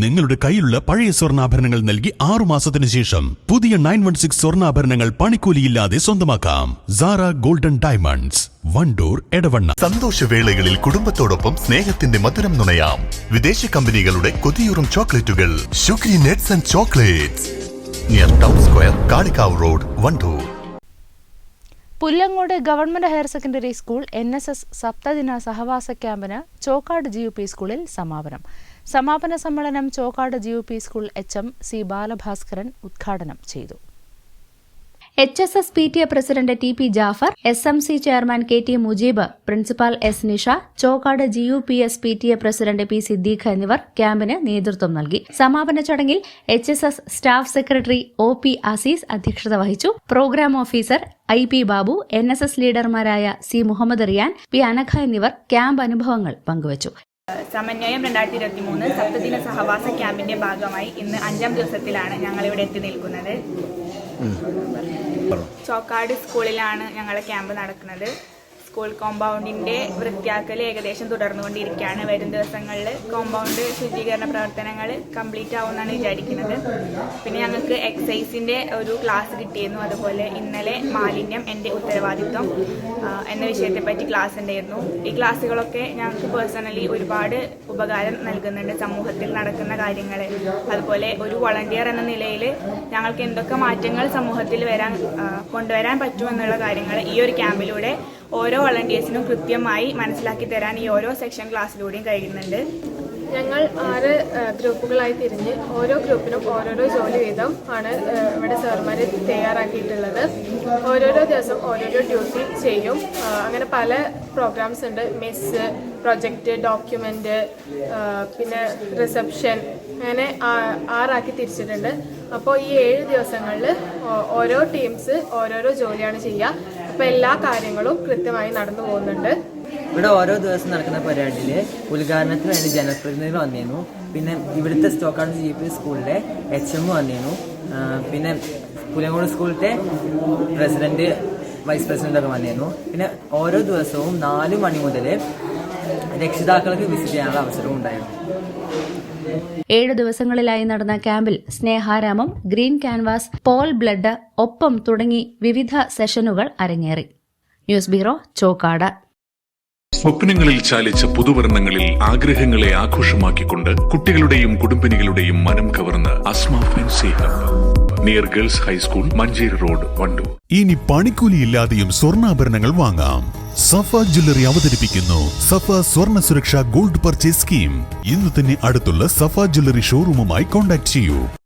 നിങ്ങളുടെ കയ്യിലുള്ള പഴയ സ്വർണാഭരണങ്ങൾ നൽകി ആറു മാസത്തിന് ശേഷം പുതിയ നയൻ വൺ സിക്സ് സ്വർണാഭരണങ്ങൾ പണിക്കൂലിയില്ലാതെ സ്വന്തമാക്കാം. Zara golden diamonds Wandoor Edavanna. സന്തോഷവേളകളിൽ കുടുംബത്തോടൊപ്പം സ്നേഹത്തിന്റെ മധുരം നുണയാം. വിദേശ കമ്പനികളുടെ കൊതിയൂറും ചോക്ലേറ്റുകൾ. Sugary nuts and chocolates. Near town square Kalikavu road Wandoor Pullangode government higher secondary school N S S സപ്തദിന സഹവാസ ക്യാമ്പിന് ചോക്കാട് ജി യു പി സ്കൂളിൽ സമാപനം. സമാപന സമ്മേളനം Chokkad G P school H M C Balabhaskaran ഉദ്ഘാടനം ചെയ്തു. H S S P T A president T P Jafar S M C chairman K T Mujeeb principal S Nisha Chokkad G U P S P T A president P Siddique എന്നിവർ ക്യാമ്പിന് നേതൃത്വം നൽകി. സമാപന ചടങ്ങിൽ H S S staff secretary O P Azeez അധ്യക്ഷത വഹിച്ചു. Programme officer I P Babu N S S ലീഡർമാരായ C Muhammad Riyan P Anakha എന്നിവർ camp അനുഭവങ്ങൾ പങ്കുവച്ചു. സമന്വയം രണ്ടായിരത്തി ഇരുപത്തി മൂന്ന് സപ്തദിന സഹവാസ ക്യാമ്പിന്റെ ഭാഗമായി ഇന്ന് അഞ്ചാം ദിവസത്തിലാണ് ഞങ്ങൾ ഇവിടെ എത്തി നിൽക്കുന്നത്. ചോക്കാട് സ്കൂളിലാണ് ഞങ്ങളെ ക്യാമ്പ് നടക്കുന്നത്. സ്കൂൾ കോമ്പൗണ്ടിന്റെ വൃത്തിയാക്കൽ ഏകദേശം തുടർന്നുകൊണ്ടിരിക്കുകയാണ്. വരും ദിവസങ്ങളിൽ കോമ്പൗണ്ട് ശുചീകരണ പ്രവർത്തനങ്ങൾ കംപ്ലീറ്റ് ആവുമെന്നാണ് വിചാരിക്കുന്നത്. പിന്നെ ഞങ്ങൾക്ക് എക്സൈസിന്റെ ഒരു ക്ലാസ് കിട്ടിയിരുന്നു. അതുപോലെ ഇന്നലെ മാലിന്യം എന്റെ ഉത്തരവാദിത്വം എന്ന വിഷയത്തെ പറ്റി ക്ലാസ് ഉണ്ടായിരുന്നു. ഈ ക്ലാസ്സുകളൊക്കെ ഞങ്ങൾക്ക് പേഴ്സണലി ഒരുപാട് ഉപകാരം നൽകുന്നുണ്ട്. സമൂഹത്തിൽ നടക്കുന്ന കാര്യങ്ങൾ അതുപോലെ ഒരു വളണ്ടിയർ എന്ന നിലയിൽ ഞങ്ങൾക്ക് എന്തൊക്കെ മാറ്റങ്ങൾ സമൂഹത്തിൽ വരാൻ കൊണ്ടുവരാൻ പറ്റുമെന്നുള്ള കാര്യങ്ങൾ ഈ ഒരു ക്യാമ്പിലൂടെ ഓരോ വളണ്ടിയേഴ്സിനും കൃത്യമായി മനസ്സിലാക്കി തരാൻ ഈ ഓരോ സെക്ഷൻ ക്ലാസ്സിലൂടെയും കഴിയുന്നുണ്ട്. ഞങ്ങൾ ആറ് ഗ്രൂപ്പുകളായി തിരിഞ്ഞ് ഓരോ ഗ്രൂപ്പിനും ഓരോരോ ജോലി വീതം ആണ് ഇവിടെ സാർമാർ തയ്യാറാക്കിയിട്ടുള്ളത്. ഓരോരോ ദിവസം ഓരോരോ ഡ്യൂട്ടി ചെയ്യും. അങ്ങനെ പല പ്രോഗ്രാംസ് ഉണ്ട്. മിസ് പ്രൊജക്റ്റ് ഡോക്യുമെന്റ് പിന്നെ റിസപ്ഷൻ അങ്ങനെ ആറാക്കി തിരിച്ചിട്ടുണ്ട്. അപ്പോൾ ഈ ഏഴ് ദിവസങ്ങളിൽ ഓരോ ടീംസ് ഓരോരോ ജോലിയാണ് ചെയ്യുക. അപ്പോൾ എല്ലാ കാര്യങ്ങളും കൃത്യമായി നടന്നു പോകുന്നുണ്ട്. ഇവിടെ ഓരോ ദിവസം നടക്കുന്ന പരിപാടിയിൽ ഉദ്ഘാടനത്തിന് വേണ്ടി ജനപ്രതിനിധികൾ വന്നിരുന്നു. പിന്നെ ഇവിടുത്തെ സ്റ്റോക്കാട് ജി പി സ്കൂളിലെ എച്ച് എം വന്നിരുന്നു. പിന്നെ പുലങ്കോട് സ്കൂളിലത്തെ പ്രസിഡന്റ് വൈസ് പ്രസിഡന്റ് ഒക്കെ വന്നിരുന്നു. പിന്നെ ഓരോ ദിവസവും നാല് മണി മുതൽ രക്ഷിതാക്കൾക്ക് വിസിറ്റ് ചെയ്യാനുള്ള അവസരവും ഉണ്ടായിരുന്നു. ഏഴു ദിവസങ്ങളിലായി നടന്ന ക്യാമ്പിൽ സ്നേഹാരാമം ഗ്രീൻ ക്യാൻവാസ് പോൾ ബ്ലഡ് ഒപ്പം തുടങ്ങി വിവിധ സെഷനുകൾ അരങ്ങേറി. News bureau Chokkad. സ്വപ്നങ്ങളിൽ ചാലിച്ച പുതുവർണങ്ങളിൽ ആഗ്രഹങ്ങളെ ആഘോഷമാക്കിക്കൊണ്ട് കുട്ടികളുടെയും കുടുംബിനികളുടെയും മനം കവർന്ന് near girls high school Manjeri road Wandoor. ഇനി പണിക്കൂലിയില്ലാതെയും സ്വർണാഭരണങ്ങൾ വാങ്ങാം. സഫ ജ്വല്ലറി അവതരിപ്പിക്കുന്നു. സഫ സ്വർണ സുരക്ഷ ഗോൾഡ് പർച്ചേസ് സ്കീം. ഇന്ന് തന്നെ അടുത്തുള്ള സഫ ജ്വല്ലറി ഷോറൂമുമായി കോൺടാക്ട് ചെയ്യൂ.